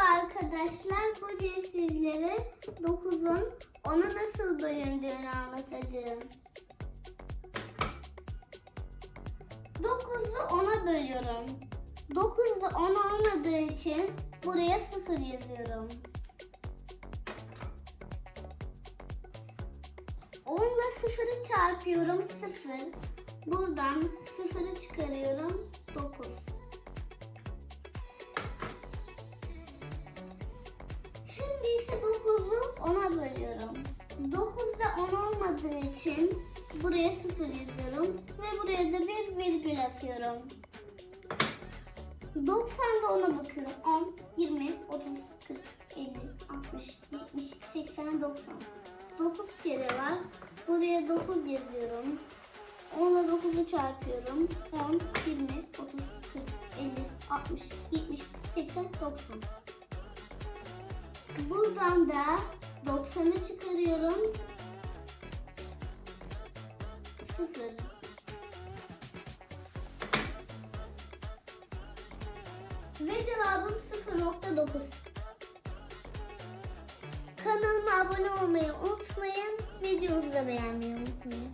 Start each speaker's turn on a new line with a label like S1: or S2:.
S1: arkadaşlar. Bugün sizlere 9'un 10'a nasıl bölündüğünü anlatacağım. 9'u 10'a bölüyorum. 9'da 10 olmadığı için buraya 0 yazıyorum. 10 ile 0'ı çarpıyorum 0. Buradan 0'ı çıkarıyorum için buraya 0 yazıyorum ve buraya da bir virgül atıyorum. 90'da 10'a bakıyorum. 10, 20, 30, 40, 50, 60, 70, 80, 90. 9 kere var. Buraya 9 yazıyorum. 10 ile 9'u çarpıyorum. 10, 20, 30, 40, 50, 60, 70, 80, 90. Buradan da 90'ı çıkarıyorum. 0. Ve cevabım 0.9. Kanalıma abone olmayı unutmayın. Videomuzu da beğenmeyi unutmayın.